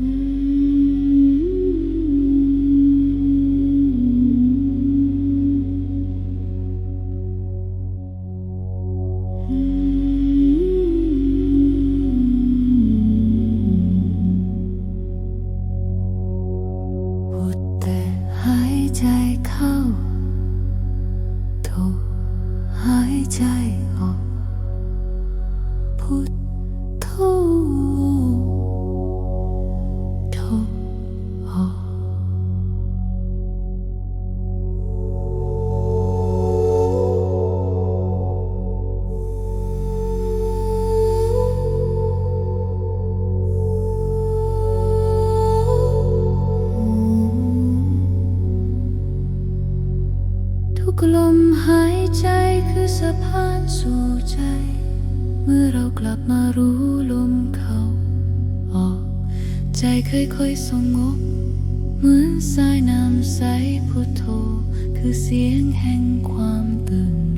พูดแต่หายใจเข้าโทหายใจออกพุทโธายใจคือสะพานสู่ใจ เมื่อเรากลับมารู้ลมเขาออกใจค่อยๆสงบ เหมือนสายน้ำใสพุทโธ คือเสียงแห่งความตื่น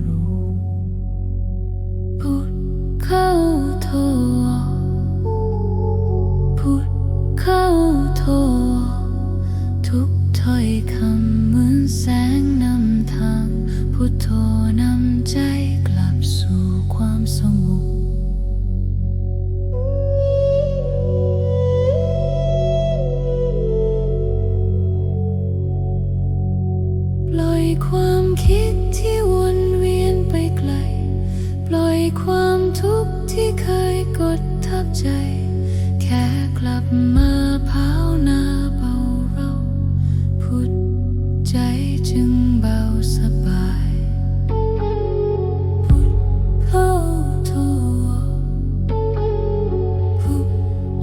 ทับใจ แค่กลับมาภาวนาเบาเราพุทธใจจึงเบาสบาย พุทธเข้าโทพุทธ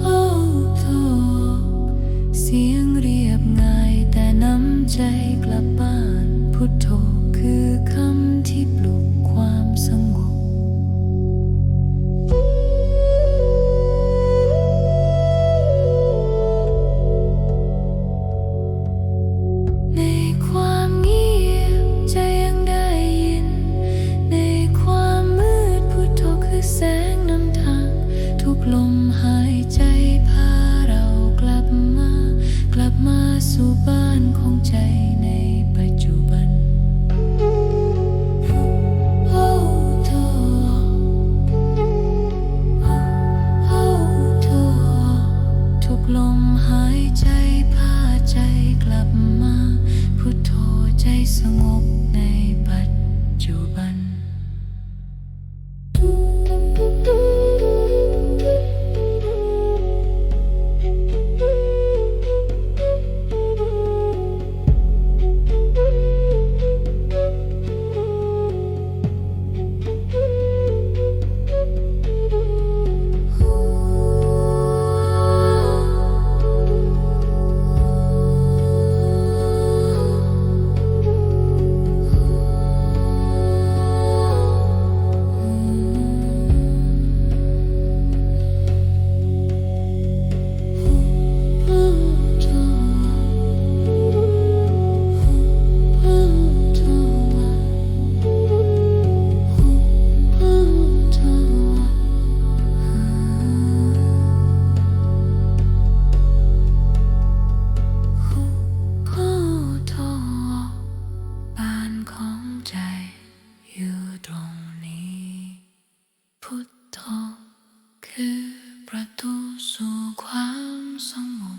เข้าโทเสียงเรียบง่ายแต่น้ำใจกลับบ้านพุทโธ สู่บ้านของใจในปัจจุบันโอ้โทโอ้โททุกลมหายใจพาใจกลับมา พุทโธใจสงบในปัจจุบัน คือประตูสู่ความสงบ